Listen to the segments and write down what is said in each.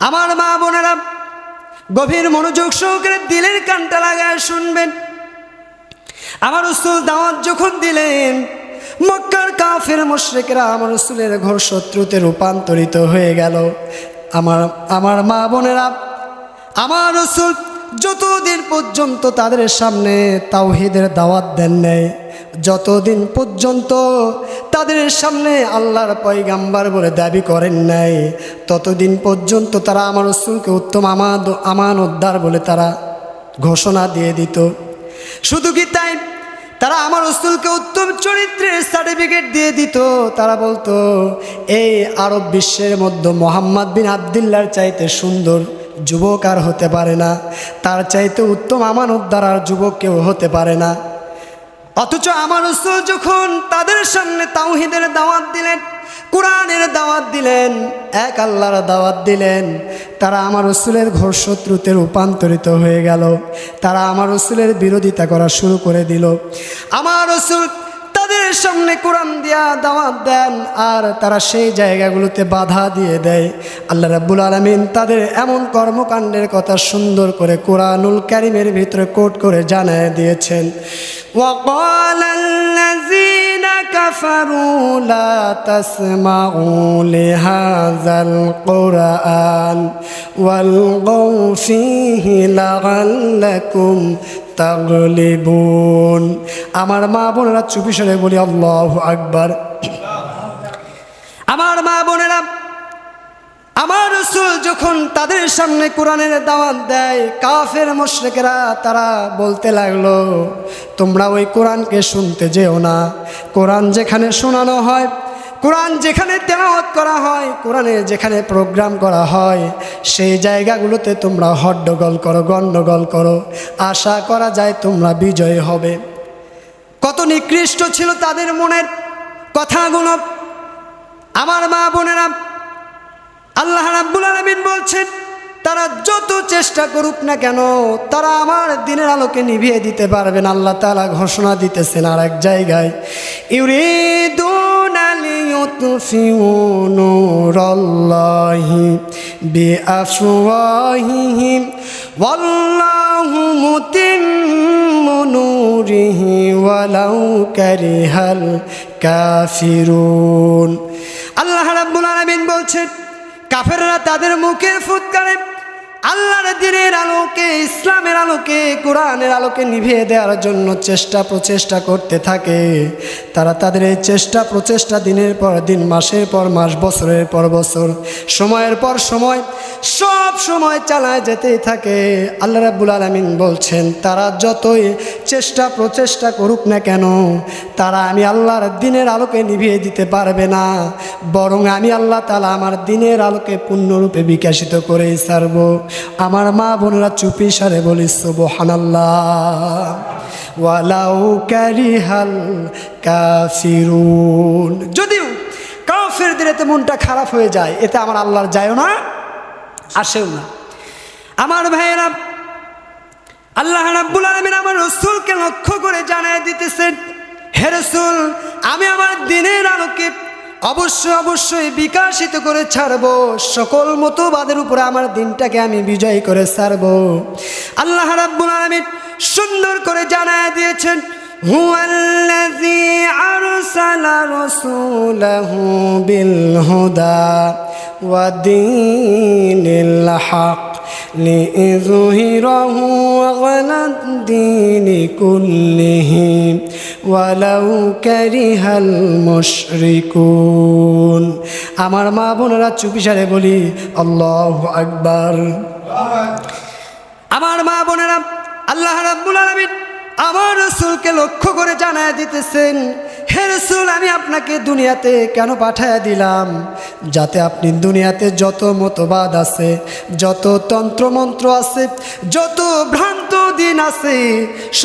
আমার মা বোনেরা, গভীর মনোযোগ সহকারে দিলের কানটা লাগায় শুনবেন। আমার রসুল দাওয়াত যখন দিলেন, মক্কার কাফের মুশরিকরা আমার রসুলের ঘর শত্রুতে রূপান্তরিত হয়ে গেল। আমার আমার মা বোনেরা, আমার রসুল যতদিন পর্যন্ত তাদের সামনে তাওহিদের দাওয়াত দেন নাই যতদিন পর্যন্ত তাদের সামনে আল্লাহর পয়গাম্বার বলে দাবি করেন নাই, ততদিন পর্যন্ত তারা আমার রসুলকে উত্তম আমাদ আমান উদ্ধার বলে তারা ঘোষণা দিয়ে দিত। শুধু কি তাই? তারা আমার রসুলকে উত্তম চরিত্রের সার্টিফিকেট দিয়ে দিত। তারা বলতো, এই আরব বিশ্বের মধ্যে মোহাম্মদ বিন আবদুল্লার চাইতে সুন্দর যুবক আর হতে পারে না। তার চাইতে উত্তম আমান উদ্ধার আর যুবক কেউ হতে পারে না। অথচ আমার রসুল যখন তাদের সামনে তাওহিদের দাওয়াত দিলেন, কোরআনের দাওয়াত দিলেন, এক আল্লাহর দাওয়াত দিলেন, তারা আমার রসুলের ঘোর শত্রুতে রূপান্তরিত হয়ে গেল। তারা আমার রসুলের বিরোধিতা করা শুরু করে দিল। আমার রসুল তাদের সামনে কোরআন দিয়া দাওয়াত দেন আর তারা সেই জায়গাগুলোতে বাধা দিয়ে দেয় আল্লাহ রাব্বুল আলমিন তাদের এমন কর্মকাণ্ডের কথা সুন্দর করে কোরআনুল কারিমের ভিতরে কোট করে জানায় দিয়েছেন وقال الذين كفروا لا تسمعوا لهذا القرآن والغوا فيه لعلكم তাগলিবুন আমার মা বোনেরা চুপি সরে বলি, আল্লাহ আকবার। আমার মা বোনেরা, আমার রসুল যখন তাদের সামনে কোরআনের দাওয়াত দেয়, কাফের মুশরিকেরা তারা বলতে লাগল, তোমরা ওই কোরআনকে শুনতে যেও না। কোরআন যেখানে শোনানো হয় কোরআন যেখানে তেলাওয়াত করা হয়, কোরআনে যেখানে প্রোগ্রাম করা হয়, সেই জায়গাগুলোতে তোমরা হড্ডগোল করো, গণ্ডগোল করো। আশা করা যায় তোমরা বিজয় হবে। কত নিকৃষ্ট ছিল তাদের মনের কথাগুলো। আমার মা বোনেরা, আল্লাহ রাব্বুল আলামিন বলছেন, তারা যত চেষ্টা করুক না কেন, তারা আমার দিনের আলোকে নিভিয়ে দিতে পারবেন আল্লাহ তাআলা ঘোষণা দিতেছেন আর এক জায়গায় ইউরিদুনা লিইউতফিউ নূরাল্লাহি বিআফওয়াহিহিম ওয়াল্লাহু মুতিম্মু নূরিহি ওয়ালাউ কাফিরুন আল্লাহ রাব্বুল বলছেন, কাফেররা তাদের মুখের ফুৎকারে আল্লাহর দিনের আলোকে, ইসলামের আলোকে, কোরআনের আলোকে নিভিয়ে দেওয়ার জন্য চেষ্টা প্রচেষ্টা করতে থাকে। তারা তাদের এই চেষ্টা প্রচেষ্টা দিনের পর দিন, মাসের পর মাস, বছরের পর বছর, সময়ের পর সময়, সব সময় চালায় যেতেই থাকে। আল্লাহ রাব্বুল আলমিন বলছেন, তারা যতই চেষ্টা প্রচেষ্টা করুক না কেন, তারা আমি আল্লাহর দিনের আলোকে নিভিয়ে দিতে পারবে না। বরং আমি আল্লাহ তালা আমার দিনের আলোকে পূর্ণরূপে বিকাশিত করেই সারব আমার মা বোনেরা চুপি সারে বলি, সুবহানাল্লাহ, ওয়ালাউ কারিহাল কাফিরুন। যদিও কাফেরদের এতে মনটা খারাপ হয়ে যায়, এতে আমার আল্লাহর যায়ও না, আসেও না। আমার ভাইয়েরা, আল্লাহ রাব্বুল আলামিন আমার রসুলকে লক্ষ্য করে জানায় দিতেছেন, হে রসুল, আমি আমার দিনের আলোকে অবশ্যই অবশ্যই বিকাশিত করে ছাড়ব সকল মতবাদের উপরে আমার দিনটাকে আমি বিজয় করে ছাড়ব আল্লাহ রাব্বুল আলামিন সুন্দর করে জানায় দিয়েছেন هو الذي أرسل رسوله بالهدى ودين الحق ليظهره على الدين كله ولو كره المشركون আমার মা বোনেরা চুপিসারে বলি আল্লাহ আকবার আমার মা বোনেরা আল্লাহ রাব্বুল আলামিন আমার রসুলকে লক্ষ্য করে জানায় দিতেছেন, হে রসুল, আমি আপনাকে দুনিয়াতে কেন পাঠায় দিলাম? যাতে আপনি দুনিয়াতে যত মতবাদ আছে, যত তন্ত্রমন্ত্র আছে, যত ভ্রান্ত দিন আছে,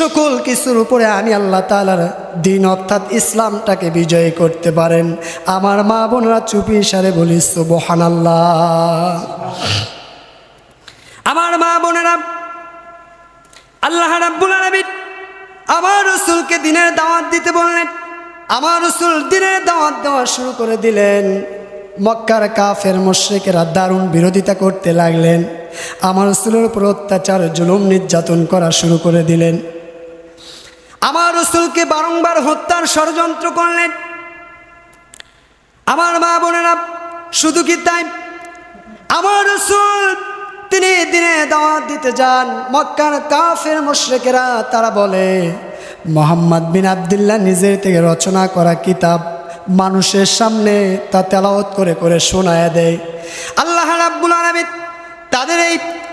সকল কিছুর উপরে আমি আল্লাহ তালার দিন অর্থাৎ ইসলামটাকে বিজয় করতে পারেন। আমার মা বোনরা চুপি সারে বলি সুবহান আল্লাহ আমার মা বোনেরা, আল্লাহ রাব্বুল আলামিন আমার রসুলকে দিনের দাওয়াত দিতে বললেন। আমার রসুল দিনের দাওয়াত দেওয়া শুরু করে দিলেন। মক্কার কাফের মোশ্রেকেরা দারুণ বিরোধিতা করতে লাগলেন। আমার রসুলের উপর অত্যাচার, জুলুম, নির্যাতন করা শুরু করে দিলেন। আমার রসুলকে বারংবার হত্যার ষড়যন্ত্র করলেন। আমার মা বোনেরা, শুধু কি তাই? আমার রসুল তিনি দিনে দাওয়াত দিতে যান। মক্কার কাফের মুশ্রেকেরা তারা বলে, মোহাম্মদ বিন আবদুল্লাহ নিজের থেকে রচনা করা কিতাব মানুষের সামনে তা তেলাওত করে করে শোনায় দেয়। আল্লাহ রাব্বুল আলামিন তাদের এই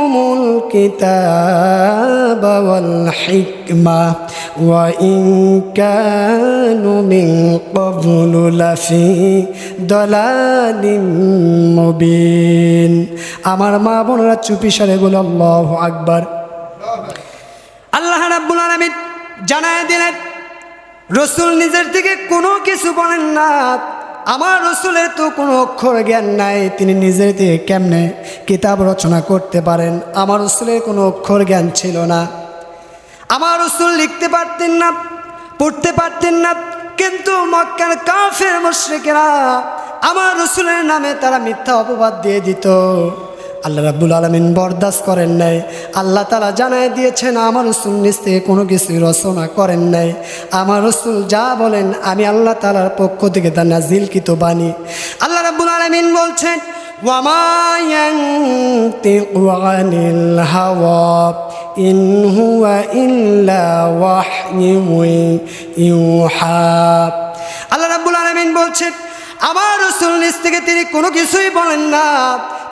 ويعلمهم الكتاب والحكمة وإن كانوا من قبل لفي ضلال مبين আমার মা বোনেরা চুপি সারে বলে আল্লাহ আকবার আল্লাহ রাব্বুল আলামিন জানায় দিলেন রসুল নিজের থেকে কোনো কিছু বলেন না আমার রসুলের তো কোনো অক্ষর জ্ঞান নাই, তিনি নিজের কেমনে কিতাব রচনা করতে পারেন? আমার রসুলের কোনো অক্ষর জ্ঞান ছিল না। আমার রসুল লিখতে পারতেন না, পড়তে পারতেন না, কিন্তু মক্কার কাফের মুশ্রিকেরা আমার রসুলের নামে তারা মিথ্যা অপবাদ দিয়ে দিত। আল্লাহ রাব্বুল আলমিন বরদাস্ত করেন নাই আল্লাহ তালা জানায় দিয়েছেন আমার রসুল নিজ থেকে কোনো কিছু রচনা করেন নাই আমার রসুল যা বলেন আমি আল্লাহ তালার পক্ষ থেকে তা নাজিলকৃত বাণী আল্লাহ রাব্বুল আলমিন বলছেন وما ينطق عن الهوى إن هو إلا وحي يوحى আল্লাহ রাব্বুল আলামিন বলছেন আমার রসুল নিজ থেকে তিনি কোনো কিছুই বলেন না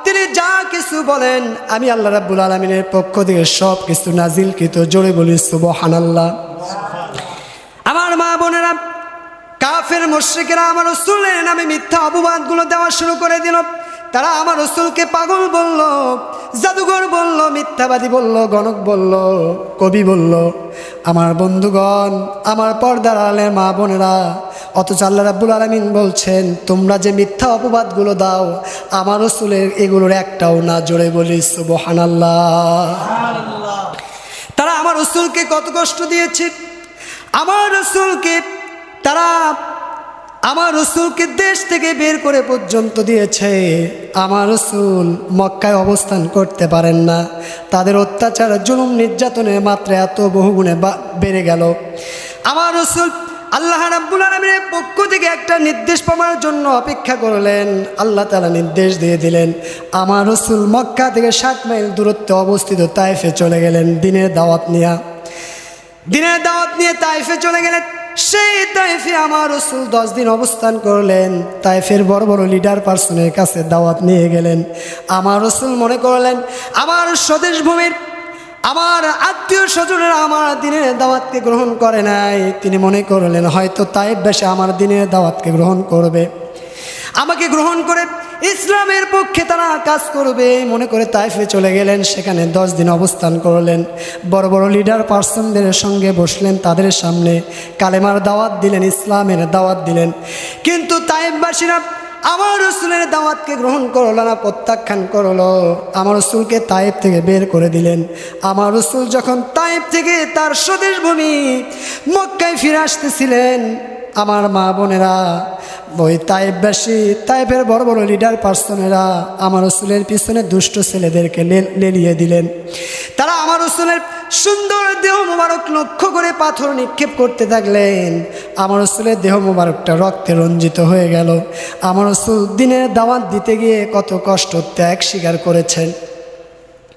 তিনি যা কিছু বলেন, আমি আল্লাহ রাব্বুল আলমিনের পক্ষ থেকে সব কিছু নাজিল কৃত জোরে বলি সুবহানাল্লাহ। আমার মা বোনেরা, কাফের মুশ্রিকেরা আমার রসুলের নামে মিথ্যা অপবাদগুলো দেওয়া শুরু করে দিল। তারা আমার রসুলকে পাগল বলল, জাদুঘর বলল, মিথ্যাবাদী বলল, গণক বলল, কবি বলল, আমার বন্ধুগণ, আমার পর্দার আলের মা বোনেরা অথচ আল্লাহ রাব্বুল আলমিন বলছেন তোমরা যে মিথ্যা অপবাদগুলো দাও আমার রসুলের এগুলোর একটাও না। জোরে বলি সুবহানাল্লাহ। তারা আমার রসুলকে কত কষ্ট দিয়েছে। আমার রসুলকে তারা আমার রসুলকে দেশ থেকে বের করে পর্যন্ত দিয়েছে। আমার রসুল মক্কায় অবস্থান করতে পারেন না। তাদের অত্যাচার জুলুম নির্যাতনের মাত্রা এত বহুগুণে বেড়ে গেল। আমার রসুল আল্লাহ রাব্বুল আলমিনের পক্ষ থেকে একটা নির্দেশ পাওয়ার জন্য অপেক্ষা করলেন। আল্লাহ তালা নির্দেশ দিয়ে দিলেন, আমার রসুল মক্কা থেকে সাত মাইল দূরত্বে অবস্থিত তাইফে চলে গেলেন, দিনের দাওয়াত নিয়ে। দিনের দাওয়াত নিয়ে তাইফে চলে গেলেন, সেই তাইফে আমার রসুল দশ দিন অবস্থান করলেন। তাইফের বড় বড় লিডার পার্সনের কাছে দাওয়াত নিয়ে গেলেন। আমার রসুল মনে করলেন, আমার স্বদেশ ভূমির আমার আত্মীয় স্বজনেরা আমার দিনের দাওয়াতকে গ্রহণ করে নাই। তিনি মনে করলেন, হয়তো তাইফ বেশে আমার দিনের দাওয়াতকে গ্রহণ করবে। আমাকে গ্রহণ করে ইসলামের পক্ষে তারা কাজ করবে। মনে করে তাইফে চলে গেলেন, সেখানে দশ দিন অবস্থান করলেন। বড় বড় লিডার পার্সনদের সঙ্গে বসলেন তাদের সামনে। কালেমার দাওয়াত দিলেন, ইসলামের দাওয়াত দিলেন। কিন্তু তাইফবাসীরা আমার রসুলের দাওয়াতকে গ্রহণ করল না, প্রত্যাখ্যান করল। আমার রসুলকে তাইফ থেকে বের করে দিলেন। আমার রসুল যখন তাইফ থেকে তার স্বদেশ ভূমি মক্কায় ফিরে আসতেছিলেন, আমার মা বোনেরা, ওই তাইববাসী তাইবের বড় বড় লিডার পার্সনেরা আমার রসুলের পিছনে দুষ্ট ছেলেদেরকে লেলিয়ে দিলেন। তারা আমার রসুলের সুন্দর দেহ মোবারক লক্ষ্য করে পাথর নিক্ষেপ করতে থাকলেন। আমার রসুলের দেহ মোবারকটা রক্তে রঞ্জিত হয়ে গেল। আমার রসুল দিনের দাওয়াত দিতে গিয়ে কত কষ্ট ত্যাগ স্বীকার করেছেন।